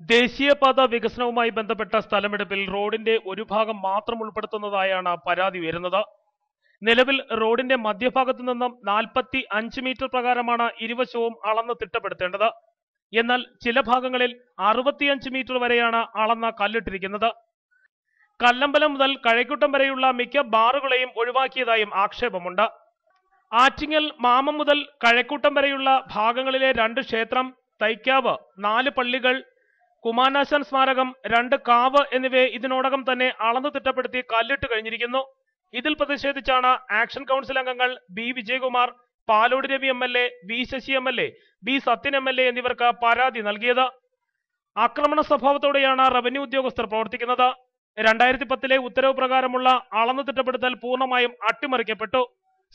ദേശീയപാത വികസനവുമായി ബന്ധപ്പെട്ട സ്ഥലമെടുപ്പിൽ റോഡിന്റെ ഒരു ഭാഗം മാത്രം ഉൾപ്പെടുത്തുന്നതായാണ് പരാതി ഉയരുന്നത്. നിലവിൽ റോഡിന്റെ മധ്യഭാഗത്തു നിന്നും നാൽപ്പത്തി അഞ്ച് മീറ്റർ പ്രകാരമാണ് ഇരുവശവും അളന്ന് തിട്ടപ്പെടുത്തേണ്ടത്. എന്നാൽ ചില ഭാഗങ്ങളിൽ അറുപത്തിയഞ്ച് മീറ്റർ വരെയാണ് അളന്ന് കല്ലിട്ടിരിക്കുന്നത്. കല്ലമ്പലം മുതൽ കഴക്കൂട്ടം വരെയുള്ള മിക്ക ബാറുകളെയും ഒഴിവാക്കിയതായും ആക്ഷേപമുണ്ട്. ആറ്റിങ്ങൽ മാമം മുതൽ കഴക്കൂട്ടം വരെയുള്ള ഭാഗങ്ങളിലെ രണ്ട് ക്ഷേത്രം തൈക്കാവ് നാല് പള്ളികൾ കുമാനാശാൻ സ്മാരകം രണ്ട് കാവ് എന്നിവയെ ഇതിനോടകം തന്നെ അളന്നു തിട്ടപ്പെടുത്തി കല്ലിട്ട് കഴിഞ്ഞിരിക്കുന്നു. ഇതിൽ പ്രതിഷേധിച്ചാണ് ആക്ഷൻ കൗൺസിൽ അംഗങ്ങൾ B Vijayakumar Palode Ravi M L A V Sasi M L A B Sathyan M L A എന്നിവർക്ക് പരാതി നൽകിയത്. ആക്രമണ സ്വഭാവത്തോടെയാണ് റവന്യൂ ഉദ്യോഗസ്ഥർ പ്രവർത്തിക്കുന്നത്. രണ്ടായിരത്തി പത്തിലെ ഉത്തരവ് പ്രകാരമുള്ള അളന്നു തിട്ടപ്പെടുത്തൽ പൂർണമായും അട്ടിമറിക്കപ്പെട്ടു.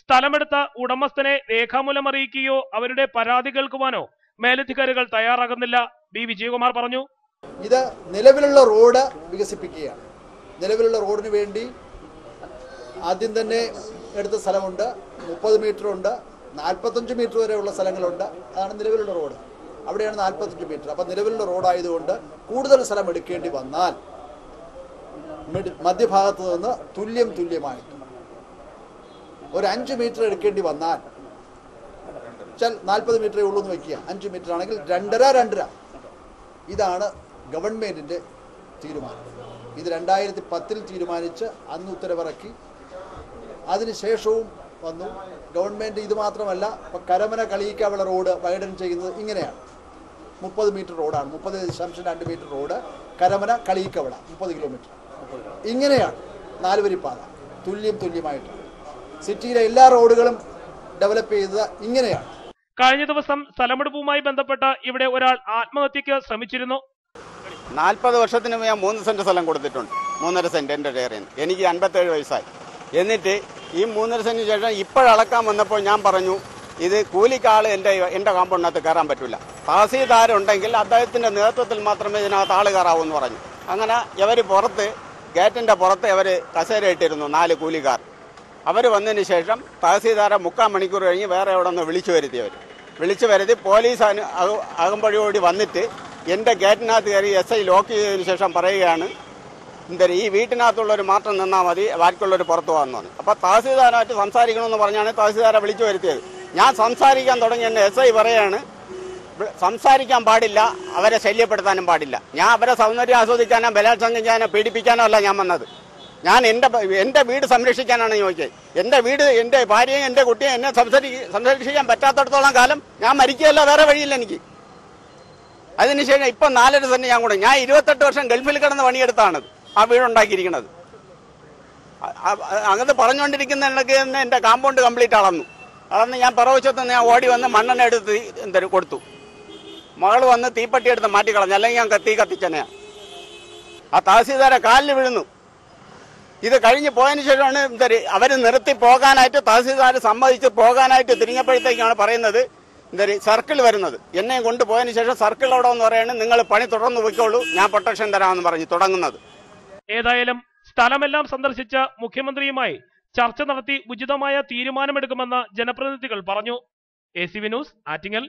സ്ഥലമെടുത്ത ഉടമസ്ഥനെ രേഖാമൂലം അറിയിക്കുകയോ അവരുടെ പരാതി കേൾക്കുവാനോ മേലധികാരികൾ തയ്യാറാകുന്നില്ല ബി വിജയകുമാർ പറഞ്ഞു. ഇത് നിലവിലുള്ള റോഡ് വികസിപ്പിക്കുകയാണ്. നിലവിലുള്ള റോഡിന് വേണ്ടി ആദ്യം തന്നെ എടുത്ത സ്ഥലമുണ്ട്. മുപ്പത് മീറ്റർ ഉണ്ട്. നാൽപ്പത്തഞ്ച് മീറ്റർ വരെയുള്ള സ്ഥലങ്ങളുണ്ട്. അതാണ് നിലവിലുള്ള റോഡ്. അവിടെയാണ് നാൽപ്പത്തഞ്ച് മീറ്റർ. അപ്പം നിലവിലുള്ള റോഡായതുകൊണ്ട് കൂടുതൽ സ്ഥലം എടുക്കേണ്ടി വന്നാൽ മധ്യഭാഗത്ത് നിന്ന് തുല്യം തുല്യമായിട്ട് ഒരു അഞ്ച് മീറ്റർ എടുക്കേണ്ടി വന്നാൽ വെച്ചാൽ നാൽപ്പത് മീറ്ററേ ഉള്ളൂ എന്ന് വയ്ക്കുക അഞ്ച് മീറ്റർ ആണെങ്കിൽ രണ്ടര രണ്ടര. ഇതാണ് ഗവൺമെന്റിന്റെ തീരുമാനം. ഇത് രണ്ടായിരത്തി പത്തിൽ തീരുമാനിച്ച് അന്ന് ഉത്തരവിറക്കി. അതിനുശേഷവും വന്നു. ഗവൺമെന്റ് ഇത് മാത്രമല്ല ഇപ്പം കരമന കളിയിക്കാവുള്ള റോഡ് വൈഡൻ ചെയ്യുന്നത് ഇങ്ങനെയാണ്. മുപ്പത് മീറ്റർ റോഡാണ്. മുപ്പത് ദശാംശം രണ്ട് മീറ്റർ റോഡ് കരമന കളിയിക്കവള മുപ്പത് കിലോമീറ്റർ. ഇങ്ങനെയാണ് നാലുവരിപ്പാത. തുല്യം തുല്യമായിട്ടാണ്. സിറ്റിയിലെ എല്ലാ റോഡുകളും ഡെവലപ്പ് ചെയ്തത് ഇങ്ങനെയാണ്. കഴിഞ്ഞ ദിവസം സ്ഥലമെടുപ്പുമായി ബന്ധപ്പെട്ട് ഇവിടെ ഒരാൾ ആത്മഹത്യക്ക് ശ്രമിച്ചിരുന്നു. നാൽപ്പത് വർഷത്തിന് ഞാൻ മൂന്ന് സെന്റ് സ്ഥലം കൊടുത്തിട്ടുണ്ട്. മൂന്നര സെന്റ് എന്റെ ഷെയറിൽ നിന്ന് എനിക്ക് അൻപത്തേഴ് വയസ്സായി. എന്നിട്ട് ഈ മൂന്നര സെന്റിന് ശേഷം ഇപ്പോഴളക്കാൻ വന്നപ്പോൾ ഞാൻ പറഞ്ഞു ഇത് കൂലിക്കാൾ എന്റെ എന്റെ കാമ്പൗണ്ടിനകത്ത് കയറാൻ പറ്റില്ല തഹസീൽദാരുണ്ടെങ്കിൽ അദ്ദേഹത്തിന്റെ നേതൃത്വത്തിൽ മാത്രമേ ഇതിനകത്ത് ആൾ കയറാവൂ എന്ന് പറഞ്ഞു. അങ്ങനെ ഇവർ പുറത്ത് ഗേറ്റിന്റെ പുറത്ത് ഇവർ കസേര ഇട്ടിരുന്നു നാല് കൂലിക്കാർ. അവർ വന്നതിന് ശേഷം തഹസീൽദാരെ മുക്കാൽ മണിക്കൂർ കഴിഞ്ഞ് വേറെ എവിടെ നിന്ന് വിളിച്ചു വരുത്തിയവർ വിളിച്ചു വരുത്തി പോലീസ് അനു- അക- വന്നിട്ട് എന്റെ ഗേറ്റിനകത്ത് കയറി എസ് ഐ ലോക്ക് ചെയ്തതിന് ശേഷം പറയുകയാണ് എന്താ ഈ വീട്ടിനകത്തുള്ളവർ മാത്രം നിന്നാൽ മതി ബാക്കിയുള്ളവർ പുറത്തു പോകാമെന്ന് പറഞ്ഞു. അപ്പോൾ തഹസീൽദാരായിട്ട് സംസാരിക്കണമെന്ന് പറഞ്ഞാണ് തഹസീൽദാരെ വിളിച്ചു വരുത്തിയത്. ഞാൻ സംസാരിക്കാൻ തുടങ്ങി എന്നെ എസ് ഐ പറയാണ് സംസാരിക്കാൻ പാടില്ല അവരെ ശല്യപ്പെടുത്താനും പാടില്ല. ഞാൻ അവരെ സൗന്ദര്യം ആസ്വദിക്കാനോ ബലാത്സംഗം ചെയ്യാനോ പീഡിപ്പിക്കാനോ അല്ല ഞാൻ വന്നത്. ഞാൻ എന്റെ എന്റെ വീട് സംരക്ഷിക്കാനാണ് ചോദിച്ചത്. എന്റെ വീട് എന്റെ ഭാര്യയും എന്റെ കുട്ടിയും എന്നെ സംസാരിക്കാൻ പറ്റാത്തടത്തോളം കാലം ഞാൻ മരിക്കുകയല്ല വേറെ വഴിയില്ല എനിക്ക്. അതിനുശേഷം ഇപ്പം നാലര സെന്റ് ഞാൻ കൂടെ ഞാൻ ഇരുപത്തെട്ട് വർഷം ഗൾഫിൽ കിടന്ന് പണിയെടുത്താണ് ആ വീടുണ്ടാക്കിയിരിക്കുന്നത്. അങ്ങനത്തെ പറഞ്ഞുകൊണ്ടിരിക്കുന്ന തന്നെ എന്റെ കാമ്പൗണ്ട് കംപ്ലീറ്റ് അളന്നു. അളന്ന് ഞാൻ പറവശത്ത് ഞാൻ ഓടി വന്ന് മണ്ണെണ്ണ എടുത്ത് എന്തൊരു കൊടുത്തു. മകൾ വന്ന് തീപ്പട്ടി എടുത്ത് മാറ്റിക്കളഞ്ഞു അല്ലെങ്കിൽ ഞാൻ തീ കത്തിച്ചനെയാ ആ തഹസീൽദാരെ കാലിൽ വീഴുന്നു. ഇത് കഴിഞ്ഞ് പോയതിനു ശേഷമാണ് അവർ നിർത്തി പോകാനായിട്ട് തഹസീൽദാർ സമ്മതിച്ച് പോകാനായിട്ട് തിരിഞ്ഞപ്പോഴത്തേക്കാണ് പറയുന്നത് എന്തര്? സർക്കിൾ വരുന്നത്. എന്നെ കൊണ്ടുപോയതിനു ശേഷം സർക്കിൾ അവിടെ എന്ന് പറയുന്നത് നിങ്ങൾ പണി തുടർന്ന് പോയിക്കോളൂ. ഞാൻ പ്രൊട്ടക്ഷൻ തരാമെന്ന് പറഞ്ഞു തുടങ്ങുന്നത്. ഏതായാലും സ്ഥലമെല്ലാം സന്ദർശിച്ച മുഖ്യമന്ത്രിയുമായി ചർച്ച നടത്തി ഉചിതമായ തീരുമാനമെടുക്കുമെന്ന് ജനപ്രതിനിധികൾ പറഞ്ഞു. A C V news Attingal.